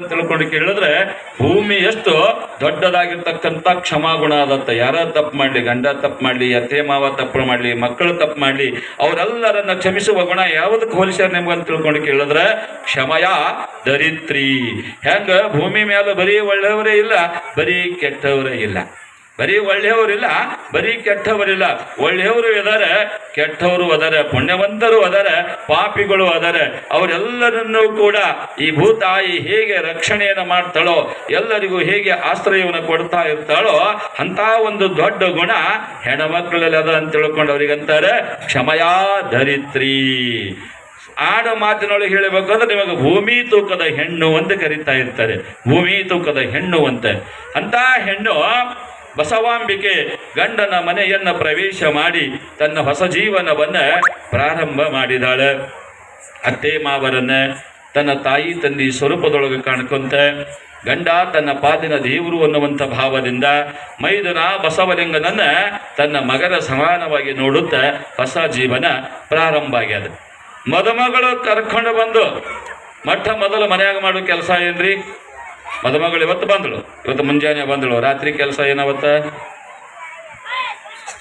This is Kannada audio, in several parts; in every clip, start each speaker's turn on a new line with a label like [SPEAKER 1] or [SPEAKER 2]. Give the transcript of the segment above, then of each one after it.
[SPEAKER 1] ತಿಳ್ಕೊಂಡು ಕೇಳಿದ್ರೆ ಭೂಮಿ ಎಷ್ಟು ದೊಡ್ಡದಾಗಿರ್ತಕ್ಕಂಥ ಕ್ಷಮಾಗುಣ ಆದತ್ತ ಯಾರ ತಪ್ಪು ಮಾಡಲಿ, ಗಂಡ ತಪ್ಪು ಮಾಡಲಿ, ಅತ್ತೆ, ಮಾವ ತಪ್ಪು ಮಾಡಲಿ, ಮಕ್ಕಳು ತಪ್ಪು ಮಾಡಲಿ, ಅವರೆಲ್ಲರನ್ನ ಕ್ಷಮಿಸುವ ಗುಣ ಯಾವುದಕ್ಕೆ ಹೋಲಿಸ್ಯಾರ ನಿಮ್ಗಂತ ತಿಳ್ಕೊಂಡು ಕೇಳಿದ್ರೆ ಕ್ಷಮಯ ದರಿತ್ರಿ ಹೆಂಗ? ಭೂಮಿ ಮೇಲೆ ಬರೀ ಒಳ್ಳೆಯವರೇ ಇಲ್ಲ, ಬರೀ ಕೆಟ್ಟವರೇ ಇಲ್ಲ. ಬರೀ ಒಳ್ಳೆಯವರಿಲ್ಲ, ಬರೀ ಕೆಟ್ಟವರಿಲ್ಲ. ಒಳ್ಳೆಯವರು ಇದಾರೆ, ಕೆಟ್ಟವರು ಅದಾರೆ, ಪುಣ್ಯವಂತರು ಅದಾರೆ, ಪಾಪಿಗಳು ಅದಾರೆ. ಅವರೆಲ್ಲರನ್ನೂ ಕೂಡ ಈ ಭೂತಾಯಿ ಹೇಗೆ ರಕ್ಷಣೆಯನ್ನು ಮಾಡ್ತಾಳೋ, ಎಲ್ಲರಿಗೂ ಹೇಗೆ ಆಶ್ರಯವನ್ನು ಕೊಡ್ತಾ ಇರ್ತಾಳೋ ಅಂತ ಒಂದು ದೊಡ್ಡ ಗುಣ ಹೆಣ್ಮಕ್ಳಲ್ಲಿ ಅದ ಅಂತ ತಿಳ್ಕೊಂಡು ಅವರಿಗಂತಾರೆ ಕ್ಷಮಯಾ ಧರಿತ್ರಿ. ಆಡ ಮಾತಿನೊಳಗೆ ಹೇಳಬೇಕಂದ್ರೆ ನಿಮಗೆ ಭೂಮಿ ತೂಕದ ಹೆಣ್ಣು ಅಂತ ಕರೀತಾ ಇರ್ತಾರೆ. ಭೂಮಿ ತೂಕದ ಹೆಣ್ಣು ಅಂತ. ಅಂತ ಹೆಣ್ಣು ಬಸವಾಂಬಿಕೆ ಗಂಡನ ಮನೆಯನ್ನ ಪ್ರವೇಶ ಮಾಡಿ ತನ್ನ ಹೊಸ ಜೀವನವನ್ನ ಪ್ರಾರಂಭ ಮಾಡಿದಾಳೆ. ಅತ್ತೆ ಮಾವರನ್ನ ತನ್ನ ತಾಯಿ ತಂದಿ ಸ್ವರೂಪದೊಳಗೆ ಕಾಣ್ಕೊಂತ ಗಂಡ ತನ್ನ ಪಾದಿನ ದೇವರು ಅನ್ನುವಂಥ ಭಾವದಿಂದ ಮೈದನ ಬಸವಲಿಂಗನನ್ನ ತನ್ನ ಮಗನ ಸಮಾನವಾಗಿ ನೋಡುತ್ತಾ ಹೊಸ ಜೀವನ ಪ್ರಾರಂಭ ಆಗ್ಯದ. ಮದುಮಗಳು ಕರ್ಕೊಂಡು ಬಂದು ಮಠ ಮೊದಲು ಮನೆಯಾಗ ಮಾಡೋ ಕೆಲಸ ಏನ್ರಿ? ಮದುಮಗಳು ಇವತ್ತು ಬಂದಳು. ಇವತ್ತು ಮುಂಜಾನೆ ಬಂದಳು. ರಾತ್ರಿ ಕೆಲಸ ಏನಾವತ್ತ?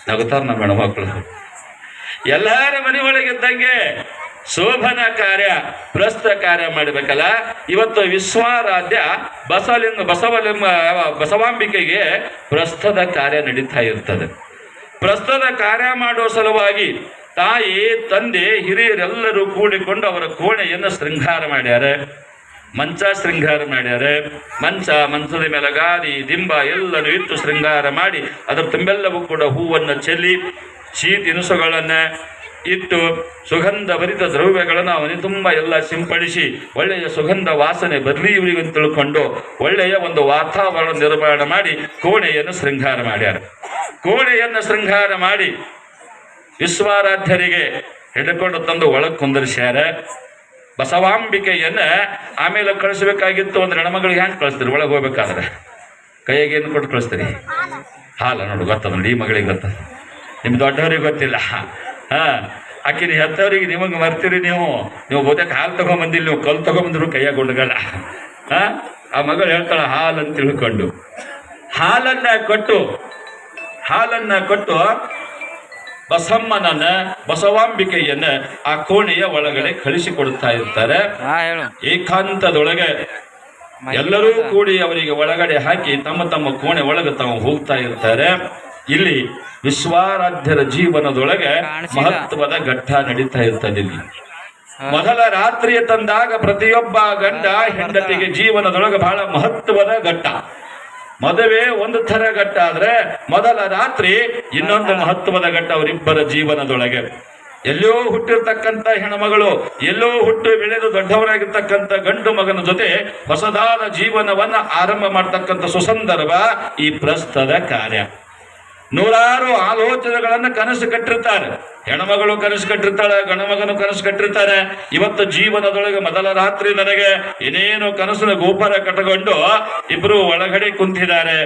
[SPEAKER 1] ನಗುತ್ತಾರ ನಮ್ಮ ಹೆಣ್ಮಕ್ಳು ಎಲ್ಲರ ಮನೆ ಒಳಗಿದ್ದಂಗೆ ಶೋಭನ ಕಾರ್ಯ ಪ್ರಸ್ತ ಕಾರ್ಯ ಮಾಡಬೇಕಲ್ಲ? ಇವತ್ತು ವಿಶ್ವಾರಾಧ್ಯ ಬಸವಲಿಂಗ ಬಸವಲಿಂಗ, ಬಸವಾಂಬಿಕೆಗೆ ಪ್ರಸ್ತದ ಕಾರ್ಯ ನಡೀತಾ ಇರ್ತದೆ. ಪ್ರಸ್ತದ ಕಾರ್ಯ ಮಾಡುವ ಸಲುವಾಗಿ ತಾಯಿ, ತಂದೆ, ಹಿರಿಯರೆಲ್ಲರೂ ಕೂಡಿಕೊಂಡು ಅವರ ಕೋಣೆಯನ್ನು ಶೃಂಗಾರ ಮಾಡ್ಯಾರ. ಮಂಚ ಶೃಂಗಾರ ಮಾಡ್ಯಾರೆ. ಮಂಚ ಮಂಚದ ಮೇಲೆ ಗಾದಿ, ದಿಂಬ ಎಲ್ಲನೂ ಇಟ್ಟು ಶೃಂಗಾರ ಮಾಡಿ, ಅದರ ತುಂಬೆಲ್ಲವೂ ಕೂಡ ಹೂವನ್ನು ಚೆಲ್ಲಿ ಸಿಹಿ ತಿನಿಸುಗಳನ್ನು ಇಟ್ಟು ಸುಗಂಧ ಭರಿತ ದ್ರವ್ಯಗಳನ್ನು ಅವನಿಗೆ ತುಂಬ ಎಲ್ಲ ಸಿಂಪಡಿಸಿ, ಒಳ್ಳೆಯ ಸುಗಂಧ ವಾಸನೆ ಬರಲಿ ಇವರಿಗೆ ತಿಳ್ಕೊಂಡು ಒಳ್ಳೆಯ ಒಂದು ವಾತಾವರಣ ನಿರ್ಮಾಣ ಮಾಡಿ ಕೋಣೆಯನ್ನು ಶೃಂಗಾರ ಮಾಡ್ಯಾರ. ಕೋಣೆಯನ್ನು ಶೃಂಗಾರ ಮಾಡಿ ವಿಶ್ವಾರಾಧ್ಯರಿಗೆ ಹಿಡ್ಕೊಂಡು ತಂದು ಒಳಗೆ ಕುಂದರ್ಸ್ಯಾರ. ಬಸವಾಂಬಿಕೆಯನ್ನ ಆಮೇಲೆ ಕಳಿಸ್ಬೇಕಾಗಿತ್ತು ಅಂದ್ರೆ ಹೆಣ್ಮಗಳಿಗೆ ಹ್ಯಾಂಗೆ ಕಳಿಸ್ತೀರಿ? ಒಳಗೆ ಹೋಗ್ಬೇಕಾದ್ರೆ? ಕೈಯಾಗೆ ಏನು ಕೊಟ್ಟು ಕಳಿಸ್ತೀರಿ? ಹಾಲ ನೋಡು, ಗೊತ್ತದ ನೋಡಿ ಮಗಳಿಗೆ ಗೊತ್ತ. ನಿಮ್ಮ ದೊಡ್ಡವ್ರಿಗೆ ಗೊತ್ತಿಲ್ಲ. ಹಾ ಆಕಿನ ಹೆತ್ತವ್ರಿಗೆ ನಿಮಗೆ ಮರ್ತೀರಿ ನೀವು. ನೀವು ಬಹುತೇಕ ಹಾಲು ತಗೊಂಬಂದಿಲ್ಲ, ನೀವು ಕಲ್ಲು ತಗೊಂಬಂದ್ರು ಕೈಯಾಗ ಹುಡುಗಲ್ಲ ಹಾ, ಆ ಮಗಳು ಹೇಳ್ತಾಳ ಹಾಲು ಅಂತ ತಿಳ್ಕೊಂಡು. ಹಾಲನ್ನ ಕೊಟ್ಟು ಹಾಲನ್ನ ಕೊಟ್ಟು ಬಸಮ್ಮನನ್ನ ಬಸವಾಂಬಿಕೆಯನ್ನ ಆ ಕೋಣೆಯ ಒಳಗಡೆ ಕಳಿಸಿಕೊಡ್ತಾ ಇರ್ತಾರೆ. ಏಕಾಂತದೊಳಗೆ ಎಲ್ಲರೂ ಕೂಡಿ ಅವರಿಗೆ ಒಳಗಡೆ ಹಾಕಿ ತಮ್ಮ ತಮ್ಮ ಕೋಣೆ ಒಳಗೆ ತಾವು ಹೋಗ್ತಾ ಇರ್ತಾರೆ. ಇಲ್ಲಿ ವಿಶ್ವಾರಾಧ್ಯರ ಜೀವನದೊಳಗೆ ಮಹತ್ವದ ಘಟ್ಟ ನಡೀತಾ ಇರ್ತದೆ ಇಲ್ಲಿ. ಮೊದಲ ರಾತ್ರಿಯ ತಂದಾಗ ಪ್ರತಿಯೊಬ್ಬ ಗಂಡ ಹೆಂಡತಿಗೆ ಜೀವನದೊಳಗೆ ಬಹಳ ಮಹತ್ವದ ಘಟ್ಟ. ಮದುವೆ ಒಂದು ಥರ ಘಟ್ಟ ಆದ್ರೆ ಮೊದಲ ರಾತ್ರಿ ಇನ್ನೊಂದು ಮಹತ್ವದ ಘಟ್ಟ ಅವರಿಬ್ಬರ ಜೀವನದೊಳಗೆ. ಎಲ್ಲೋ ಹುಟ್ಟಿರ್ತಕ್ಕಂಥ ಹೆಣ್ಮಗಳು, ಎಲ್ಲೋ ಹುಟ್ಟು ಬೆಳೆದು ದೊಡ್ಡವರಾಗಿರ್ತಕ್ಕಂಥ ಗಂಡು ಮಗನ ಜೊತೆ ಹೊಸದಾದ ಜೀವನವನ್ನ ಆರಂಭ ಮಾಡ್ತಕ್ಕಂಥ ಸುಸಂದರ್ಭ ಈ ಪ್ರಸ್ತದ ಕಾರ್ಯ. ನೂರಾರು ಆಲೋಚನೆಗಳನ್ನ ಕನಸು ಕಟ್ಟಿರ್ತಾರೆ. ಹೆಣ್ಮಗಳು ಕನಸು ಕಟ್ಟಿರ್ತಾಳೆ ಗಣಮಗನು ಕನಸು ಕಟ್ಟಿರ್ತಾರೆ. ಇವತ್ತು ಜೀವನದೊಳಗೆ ಮೊದಲ ರಾತ್ರಿ ನನಗೆ ಏನೇನು ಕನಸಿನ ಗೋಪುರ ಕಟ್ಟಕೊಂಡು ಇಬ್ರು ಒಳಗಡೆ ಕುಂತಿದ್ದಾರೆ.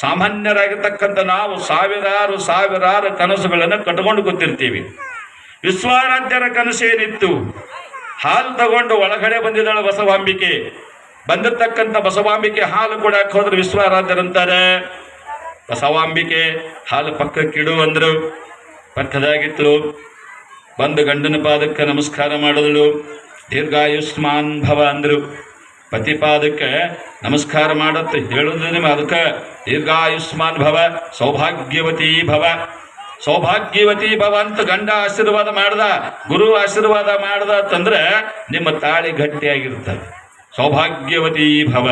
[SPEAKER 1] ಸಾಮಾನ್ಯರಾಗಿರ್ತಕ್ಕಂಥ ನಾವು ಸಾವಿರಾರು ಸಾವಿರಾರು ಕನಸುಗಳನ್ನು ಕಟ್ಕೊಂಡು ಕೂತಿರ್ತೀವಿ. ವಿಶ್ವಾರಾಧ್ಯರ ಕನಸೇನಿತ್ತು ಹಾಲು ತಗೊಂಡು ಒಳಗಡೆ ಬಂದಿದ್ದಾಳೆ ಬಸವಾಂಬಿಕೆ. ಬಂದಿರ್ತಕ್ಕಂಥ ಬಸವಾಂಬಿಕೆ ಹಾಲು ಕೂಡ ಹೋದ್ರೆ ವಿಶ್ವಾರಾಧ್ಯರಂತಾರೆ. ಬಸವಾಂಬಿಕೆ ಹಾಲು ಪಕ್ಕಕ್ಕಿಡು ಅಂದರು. ಪಕ್ಕದಾಗಿತ್ತು ಬಂದು ಗಂಡನ ಪಾದಕ್ಕೆ ನಮಸ್ಕಾರ ಮಾಡಿದಳು. ದೀರ್ಘಾಯುಷ್ಮಾನ್ ಭವ ಅಂದರು. ಪತಿ ಪಾದಕ್ಕೆ ನಮಸ್ಕಾರ ಮಾಡತ್ತೆ ಹೇಳುದು ನಿಮ್ಮ ಅದಕ್ಕೆ. ದೀರ್ಘಾಯುಷ್ಮಾನ್ ಭವ, ಸೌಭಾಗ್ಯವತಿ ಭವ. ಸೌಭಾಗ್ಯವತಿ ಭವ ಅಂತ ಗಂಡ ಆಶೀರ್ವಾದ ಮಾಡ್ದ, ಗುರು ಆಶೀರ್ವಾದ ಮಾಡ್ದ ಅಂತಂದ್ರೆ ನಿಮ್ಮ ತಾಳಿ ಗಟ್ಟಿಯಾಗಿರ್ತದೆ ಸೌಭಾಗ್ಯವತಿ ಭವ.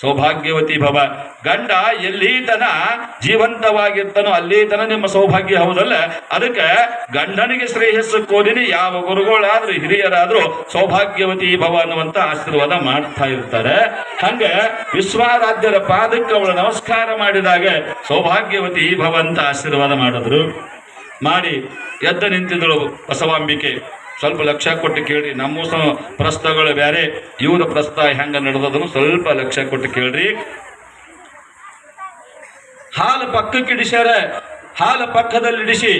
[SPEAKER 1] ಸೌಭಾಗ್ಯವತಿ ಭವ. ಗಂಡ ಎಲ್ಲಿ ತನ ಜೀವಂತವಾಗಿರ್ತಾನೋ ಅಲ್ಲಿ ತನ ನಿಮ್ಮ ಸೌಭಾಗ್ಯ ಹೌದಲ್ಲ? ಅದಕ್ಕೆ ಗಂಡನಿಗೆ ಶ್ರೇಯಸ್ಸು ಕೋರಿನಿ ಯಾವ ಗುರುಗಳಾದ್ರೂ ಹಿರಿಯರಾದ್ರೂ ಸೌಭಾಗ್ಯವತಿ ಭವ ಅನ್ನುವಂತ ಆಶೀರ್ವಾದ ಮಾಡ್ತಾ ಇರ್ತಾರೆ. ಹಂಗೆ ವಿಶ್ವಾರಾಧ್ಯರ ಪಾದಕ್ಕೆ ಅವಳು ನಮಸ್ಕಾರ ಮಾಡಿದಾಗ ಸೌಭಾಗ್ಯವತಿ ಭವ ಅಂತ ಆಶೀರ್ವಾದ ಮಾಡಿದ್ರು. ಮಾಡಿ ಎದ್ದ ನಿಂತಿದ್ದಳು ಬಸವಾಂಬಿಕೆ. ಸ್ವಲ್ಪ ಲಕ್ಷ್ಯ ಕೊಟ್ಟು ಕೇಳ್ರಿ. ನಮ್ಮ ಪ್ರಸ್ತಗಳು ಬೇರೆ ಇವರ ಪ್ರಸ್ತ ಹೆಂಗ ನಡೆದದನ್ನು ಸ್ವಲ್ಪ ಲಕ್ಷ್ಯ ಕೊಟ್ಟು ಕೇಳ್ರಿ. ಹಾಲು ಪಕ್ಕಕ್ಕೆ ಇಡಿಸ್ಯಾರ. ಹಾಲು ಪಕ್ಕದಲ್ಲಿ ಇಡಿಸಿ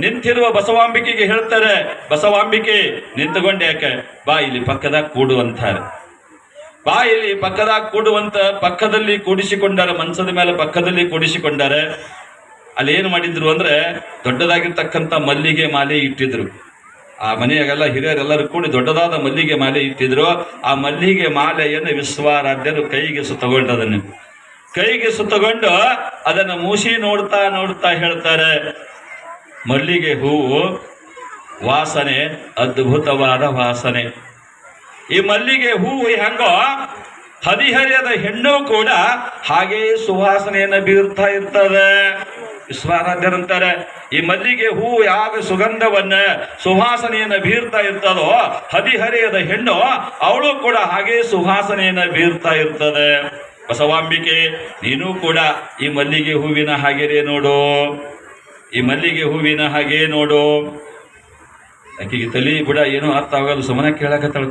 [SPEAKER 1] ನಿಂತಿರುವ ಬಸವಾಂಬಿಕೆಗೆ ಹೇಳ್ತಾರೆ, ಬಸವಾಂಬಿಕೆ ನಿಂತುಕೊಂಡೆ ಯಾಕೆ ಬಾ ಇಲ್ಲಿ ಪಕ್ಕದಾಗ ಕೂಡು ಅಂತಾರೆ. ಬಾ ಇಲ್ಲಿ ಪಕ್ಕದಾಗ ಕೂಡುವಂತ ಪಕ್ಕದಲ್ಲಿ ಕೂಡಿಸಿಕೊಂಡಾರೆ ಮನ್ಸದ ಮೇಲೆ ಪಕ್ಕದಲ್ಲಿ ಕೂಡಿಸಿಕೊಂಡಾರೆ. ಅಲ್ಲಿ ಏನು ಮಾಡಿದ್ರು ಅಂದ್ರೆ ದೊಡ್ಡದಾಗಿರ್ತಕ್ಕಂಥ ಮಲ್ಲಿಗೆ ಮಾಲೆ ಇಟ್ಟಿದ್ರು. ಆ ಮನೆಯಾಗೆಲ್ಲ ಹಿರಿಯರೆಲ್ಲರೂ ಕೂಡಿ ದೊಡ್ಡದಾದ ಮಲ್ಲಿಗೆ ಮಾಲೆ ಇಟ್ಟಿದ್ರು. ಆ ಮಲ್ಲಿಗೆ ಮಾಲೆಯನ್ನು ವಿಶ್ವಾರಾಧ್ಯರು ಕೈಗೆ ಸುತ್ತಗೊಂಡದನ್ನು ಕೈಗೆ ತಗೊಂಡು ಅದನ್ನು ಮೂಸಿ ನೋಡ್ತಾ ನೋಡ್ತಾ ಹೇಳ್ತಾರೆ, ಮಲ್ಲಿಗೆ ಹೂವು ವಾಸನೆ, ಅದ್ಭುತವಾದ ವಾಸನೆ. ಈ ಮಲ್ಲಿಗೆ ಹೂವು ಹೆಂಗೋ, ಹದಿಹರಿಯದ ಹೆಣ್ಣು ಕೂಡ ಹಾಗೆಯೇ ಸುವಾಸನೆಯನ್ನು ಬೀರ್ತಾ ಇರ್ತದೆ. ವಿಶ್ವಾರಾಧ್ಯರಂತಾರೆ ಈ ಮಲ್ಲಿಗೆ ಹೂವು ಯಾವ ಸುಗಂಧವನ್ನ ಸುವಾಸನೆಯನ್ನ ಬೀರ್ತಾ ಇರ್ತದೋ, ಹದಿಹರೆಯದ ಹೆಣ್ಣು ಅವಳು ಕೂಡ ಹಾಗೆ ಸುವಾಸನೆಯನ್ನ ಬೀರ್ತಾ ಇರ್ತದೆ. ಬಸವಾಂಬಿಕೆ, ನೀನು ಕೂಡ ಈ ಮಲ್ಲಿಗೆ ಹೂವಿನ ಹಾಗೆಯೇ ನೋಡು. ಈ ಮಲ್ಲಿಗೆ ಹೂವಿನ ಹಾಗೆ ನೋಡು. ಆಕೆಗೆ ತಲೆ ಕೂಡ ಏನೋ ಅರ್ಥ ಆಗಲ್ಲ, ಸುಮ್ಮನೆ ಕೇಳಕತ್ತಾಳ